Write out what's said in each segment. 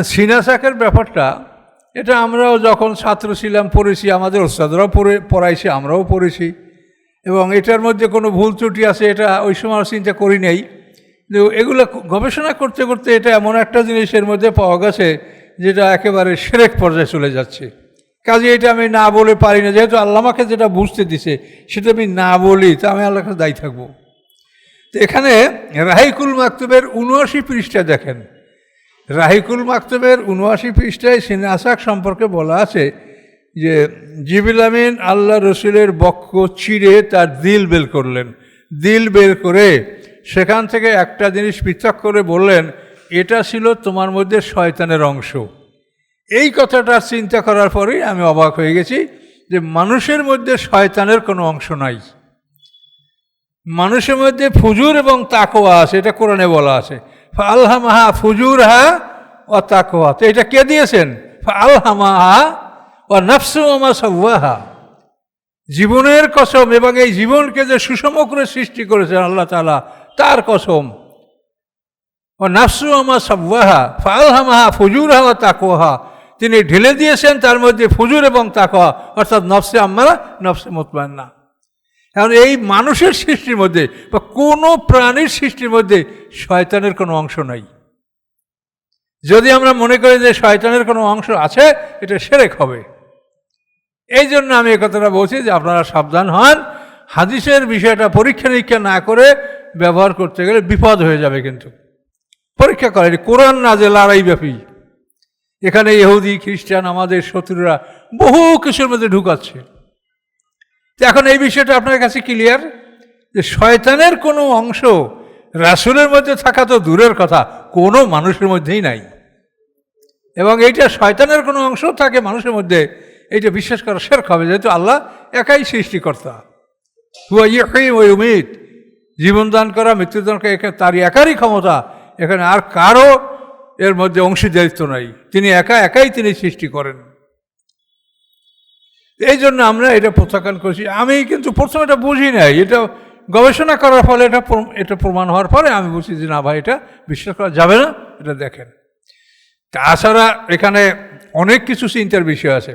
সিনাসাকের ব্যাপারটা, এটা আমরাও যখন ছাত্র ছিলাম, পড়েছি, আমাদের ওস্তাদরাও পড়ে, পড়াইছে, আমরাও পড়েছি। এবং এটার মধ্যে কোনো ভুল ত্রুটি আছে, এটা ওই সময় চিন্তা করি নাই। কিন্তু এগুলো গবেষণা করতে করতে এটা এমন একটা জিনিসের মধ্যে পাওয়া গেছে, যেটা একেবারে সেরেক পর্যায়ে চলে যাচ্ছে। কাজে এটা আমি না বলে পারি না, যেহেতু আল্লাহ আমাকে যেটা বুঝতে দিছে, সেটা আমি না বলি তা আমি আল্লাহর কাছে দায়ী থাকব। তো এখানে রাহিকুল মাকতুবের উনআশি পৃষ্ঠা দেখেন। রাহিকুল মাকতুবের উনআশি পৃষ্ঠায় সিনাসাক সম্পর্কে বলা আছে যে, জিবিল আমিন আল্লাহ রসুলের বক্ষ চিরে তার দিল বের করলেন। দিল বের করে সেখান থেকে একটা জিনিস পৃথক করে বললেন, এটা ছিল তোমার মধ্যে শয়তানের অংশ। এই কথাটা চিন্তা করার পরেই আমি অবাক হয়ে গেছি যে, মানুষের মধ্যে শয়তানের কোনো অংশ নাই। মানুষের মধ্যে ফুজুর এবং তাকোয়া আছে, এটা কোরআনে বলা আছে। আল্লাহ মাহা ফুজুর হা ও তাকোয়া তো এটা কে দিয়েছেন? আলহামাহা ও নফসুমা সওয়াহা। জীবনের কসম এবং এই জীবনকে যে সুষম করে সৃষ্টি করেছেন আল্লাহ তালা তার কসম। ও নাফসু আমা সাব্বাহা ফালহামাহা ফুজুর হাওয়া তাকোহা তিনি ঢেলে দিয়েছেন তার মধ্যে ফুজুর এবং তাকোয়া অর্থাৎ নফসে আম্মারা, নফসে মোতমান্না। কারণ এই মানুষের সৃষ্টির মধ্যে বা কোনো প্রাণীর সৃষ্টির মধ্যে শয়তানের কোনো অংশ নাই। যদি আমরা মনে করি যে শয়তানের কোনো অংশ আছে, এটা সেরেক হবে। এই জন্য আমি এ কথাটা বলছি যে আপনারা সাবধান হন। হাদিসের বিষয়টা পরীক্ষা নিরীক্ষা না করে ব্যবহার করতে গেলে বিপদ হয়ে যাবে কিন্তু। পরীক্ষা করে কোরআন না যে লড়াই ব্যাপী। এখানে ইহুদি, খ্রিস্টান, আমাদের শত্রুরা বহু কিছুর মধ্যে ঢুকাচ্ছে। তো এখন এই বিষয়টা আপনার কাছে ক্লিয়ার যে শয়তানের কোনো অংশ রাসুলের মধ্যে থাকা তো দূরের কথা, কোনো মানুষের মধ্যেই নাই। এবং এইটা শয়তানের কোনো অংশ থাকে মানুষের মধ্যে, এইটা বিশ্বাস করা শের হবে, যেহেতু আল্লাহ একাই সৃষ্টিকর্তা। হুয়া ইয়ে ওই উমিদ জীবন দান করা মৃত্যুদান করা তার একারই ক্ষমতা। এখানে আর কারও এর মধ্যে অংশীদারিত্ব নাই। তিনি একা, একাই তিনি সৃষ্টি করেন। এই জন্য আমরা এটা প্রত্যাখ্যান করছি। আমি কিন্তু প্রথমে এটা বুঝি নাই। এটা গবেষণা করার ফলে এটা এটা প্রমাণ হওয়ার পরে আমি বুঝছি যে না ভাই, এটা বিশ্বাস করা যাবে না, এটা দেখেন। তাছাড়া এখানে অনেক কিছু চিন্তার বিষয় আছে।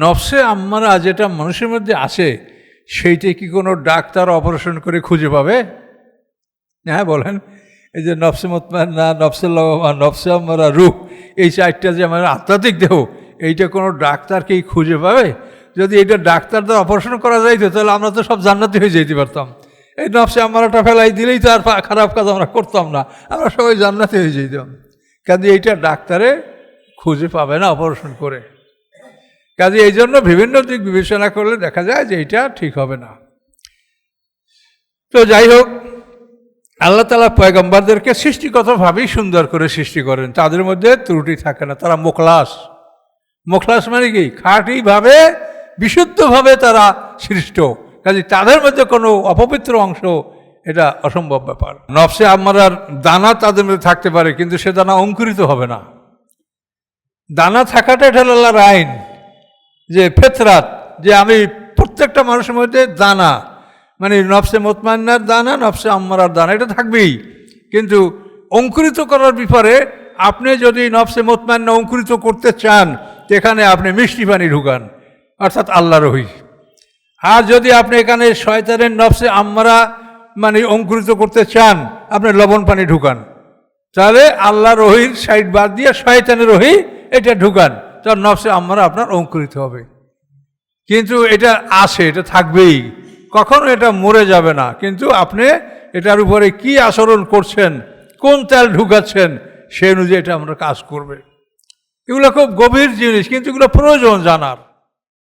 নফসে আম্মারা যেটা মানুষের মধ্যে আছে সেইটা কি কোনো ডাক্তার অপারেশন করে খুঁজে পাবে? হ্যাঁ বলেন। এই যে নফসে মতমান না, নফসে লবমা নফসে আম্মারা রূপ এই চারটা যে আমার আধ্যাত্মিক দেহ, এইটা কোনো ডাক্তারকেই খুঁজে পাবে? যদি এটা ডাক্তার দ্বারা অপারেশন করা যাইতো, তাহলে আমরা তো সব জান্নাতি হয়ে যেতে পারতাম। এই নফসে আমারটা ফেলাই দিলেই তো আর খারাপ কাজ আমরা করতাম না। আমরা সবাই জান্নাতি হয়ে যেতাম কাজে এইটা ডাক্তারে খুঁজে পাবে না অপারেশন করে। কাজে এই জন্য বিভিন্ন দিক বিবেচনা করলে দেখা যায় যে এটা ঠিক হবে না। তো যাই হোক, আল্লাহ তালা পয়গম্বরদেরকে সৃষ্টিগতভাবেই সুন্দর করে সৃষ্টি করেন। তাদের মধ্যে ত্রুটি থাকে না, তারা মোখলাস। মোখলাস মানে কি? খাঁটিভাবে, বিশুদ্ধভাবে তারা সৃষ্ট। কাজে তাদের মধ্যে কোনো অপবিত্র অংশ এটা অসম্ভব ব্যাপার। নফসে আমারার দানা তাদের মধ্যে থাকতে পারে, কিন্তু সে দানা অঙ্কুরিত হবে না। দানা থাকাটা এটা আল্লাহর আইন, যে ফেতরাত, যে আমি প্রত্যেকটা মানুষের মধ্যে দানা মানে নফসে মোতমান্নার দানা, নফসে আম্মারার দানা, এটা থাকবেই। কিন্তু অঙ্কুরিত করার ব্যাপারে আপনি যদি নফসে মোতমান্না অঙ্কুরিত করতে চান এখানে আপনি মিষ্টি পানি ঢুকান, অর্থাৎ আল্লাহ রহি আর যদি আপনি এখানে শয়তানের নফসে আম্মারা মানে অঙ্কুরিত করতে চান, আপনি লবণ পানি ঢুকান। তাহলে আল্লাহ রহির সাইড বাদ দিয়ে শয়তানের রহি এটা ঢুকান। তার নফসে আমরা আপনার অঙ্কুরিত হবে। কিন্তু এটা আসে এটা থাকবেই। কখনো এটা মরে যাবে না। কিন্তু আপনি এটার উপরে কি আচরণ করছেন, কোন তেল ঢুকাচ্ছেন, সে অনুযায়ী এটা আমরা কাজ করবে। এগুলো খুব গভীর জিনিস, কিন্তু এগুলো প্রয়োজন জানার।